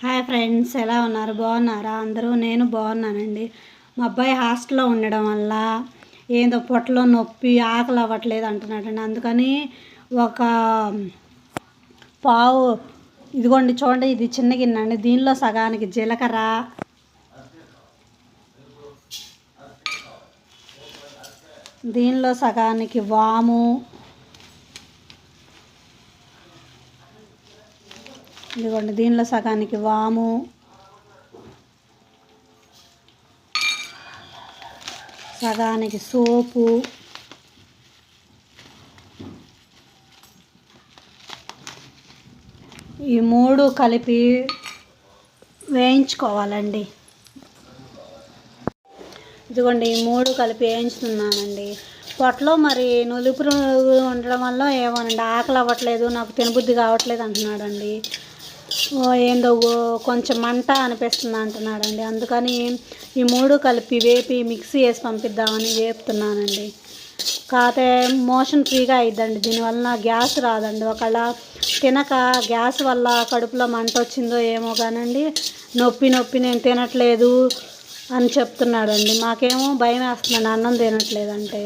Hi friends ఎలా ఉన్నారు? బాగున్నారా? అందరూ నేను బాగున్నానండి. మా అబ్బాయి హాస్టల్లో ఉండడం వల్ల ఏందో పొట్టలో నొప్పి ఆకలి అవ్వట్లేదు అంటున్నాడండి. అందుకని ఒక పావు ఇదిగోండి చూడండి ఇది చిన్న గిన్నె అండి. దీనిలో సగానికి జీలకర్ర దీనిలో సగానికి వాము ఇదిగోండి దీనిలో సగానికి వాము. సగానికి సోపు. ఈ మూడు కలిపి వేయించుకోవాలండి. ఇదిగోండి ఈ మూడు కలిపి వేయించుతున్నానండి. పొట్టలో మరి నులుపు ఉండడం వల్ల ఏమోనండి ఆకలి అవ్వట్లేదు నాకు తినబుద్ధి కావట్లేదు అంటున్నాడండి. ఏందో కొంచెం మంట అనిపిస్తుంది అంటున్నాడండి. అందుకని ఈ మూడు కలిపి వేపి మిక్సీ వేసి పంపిద్దామని వేపుతున్నానండి. కాకపోతే మోషన్ ఫ్రీగా అయిద్దండి. దీనివల్ల గ్యాస్ రాదండి. ఒకవేళ తినక గ్యాస్ వల్ల కడుపులో మంట వచ్చిందో ఏమో కానండి నొప్పి నొప్పి నేను తినట్లేదు అని చెప్తున్నాడండి. మాకేమో భయం వేస్తుందండి. అన్నం తినట్లేదంటే.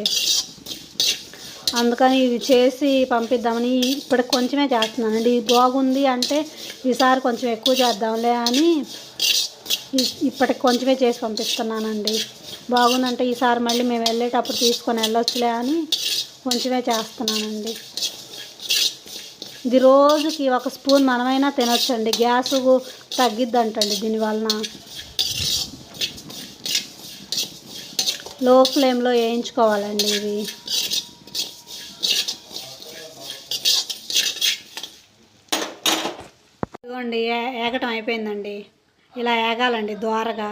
అందుకని ఇది చేసి పంపిద్దామని ఇప్పటికి కొంచెమే చేస్తున్నానండి. ఇది బాగుంది అంటే ఈసారి కొంచెం ఎక్కువ చేద్దాంలే అని ఇప్పటికి కొంచెమే చేసి పంపిస్తున్నానండి. బాగుందంటే ఈసారి మళ్ళీ మేము వెళ్ళేటప్పుడు తీసుకొని వెళ్ళొచ్చులే అని కొంచెమే చేస్తున్నానండి. ఇది రోజుకి ఒక స్పూన్ మనమైనా తినొచ్చండి. గ్యాస్ తగ్గిద్దంటండి దీనివలన. లో ఫ్లేమ్లో వేయించుకోవాలండి ఇవి. ఇదిగోండి ఏగటం అయిపోయిందండి. ఇలా ఏగాలండి ద్వారగా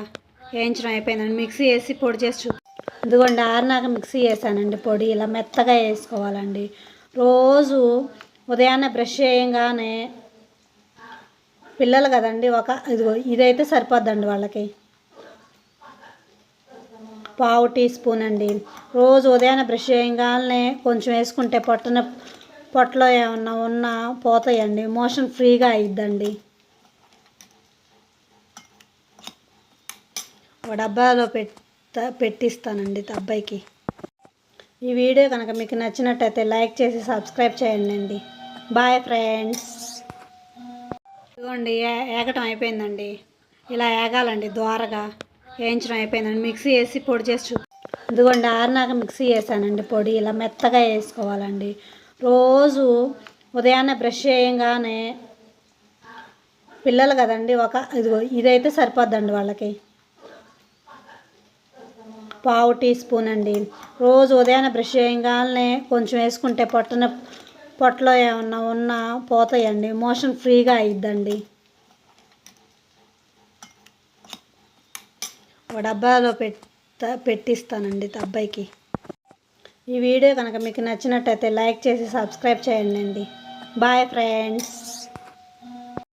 వేయించడం అయిపోయిందండి. మిక్సీ వేసి పొడి చేసి చూ ఇదిగోండి ఆరినాక మిక్సీ వేసానండి పొడి. ఇలా మెత్తగా వేసుకోవాలండి. రోజు ఉదయాన్నే బ్రష్ చేయంగానే పిల్లలు కదండి ఒక ఇదిగో ఇదైతే సరిపోద్దండి వాళ్ళకి. పావు టీ స్పూన్ అండి. రోజు ఉదయాన్నే బ్రష్ చేయగానే కొంచెం వేసుకుంటే పొట్టన పొట్టలో ఏమన్నా ఉన్నా పోతాయండి. మోషన్ ఫ్రీగా అయిద్దండి. ఒక డబ్బాలో పెట్ట పెట్టిస్తానండి అబ్బాయికి ఈ వీడియో కనుక మీకు నచ్చినట్టయితే లైక్ చేసి సబ్స్క్రైబ్ చేయండి అండి బాయ్ ఫ్రెండ్స్. ఇదిగోండి ఏగటం అయిపోయిందండి. ఇలా ఏగాలండి ద్వారగా. వేయించడం అయిపోయిందండి. మిక్సీ వేసి పొడి చేసి చూ ఇదిగోండి ఆరినాక మిక్సీ వేసానండి పొడి. ఇలా మెత్తగా వేసుకోవాలండి. రోజు ఉదయాన్నే బ్రష్ చేయంగానే పిల్లలు కదండి ఒక ఇదిగో ఇదైతే సరిపోద్దండి వాళ్ళకి. పావు టీ స్పూన్ అండి. రోజు ఉదయాన్నే బ్రష్ చేయగానే కొంచెం వేసుకుంటే పొట్టన పొట్టలో ఏమన్నా ఉన్నా పోతాయండి. మోషన్ ఫ్రీగా అయిద్దండి. ఒక డబ్బాలో పెట్ట పెట్టిస్తానండి అబ్బాయికి. ఈ వీడియో కనుక మీకు నచ్చినట్టయితే లైక్ చేసి సబ్స్క్రైబ్ చేయండి బాయ్ ఫ్రెండ్స్.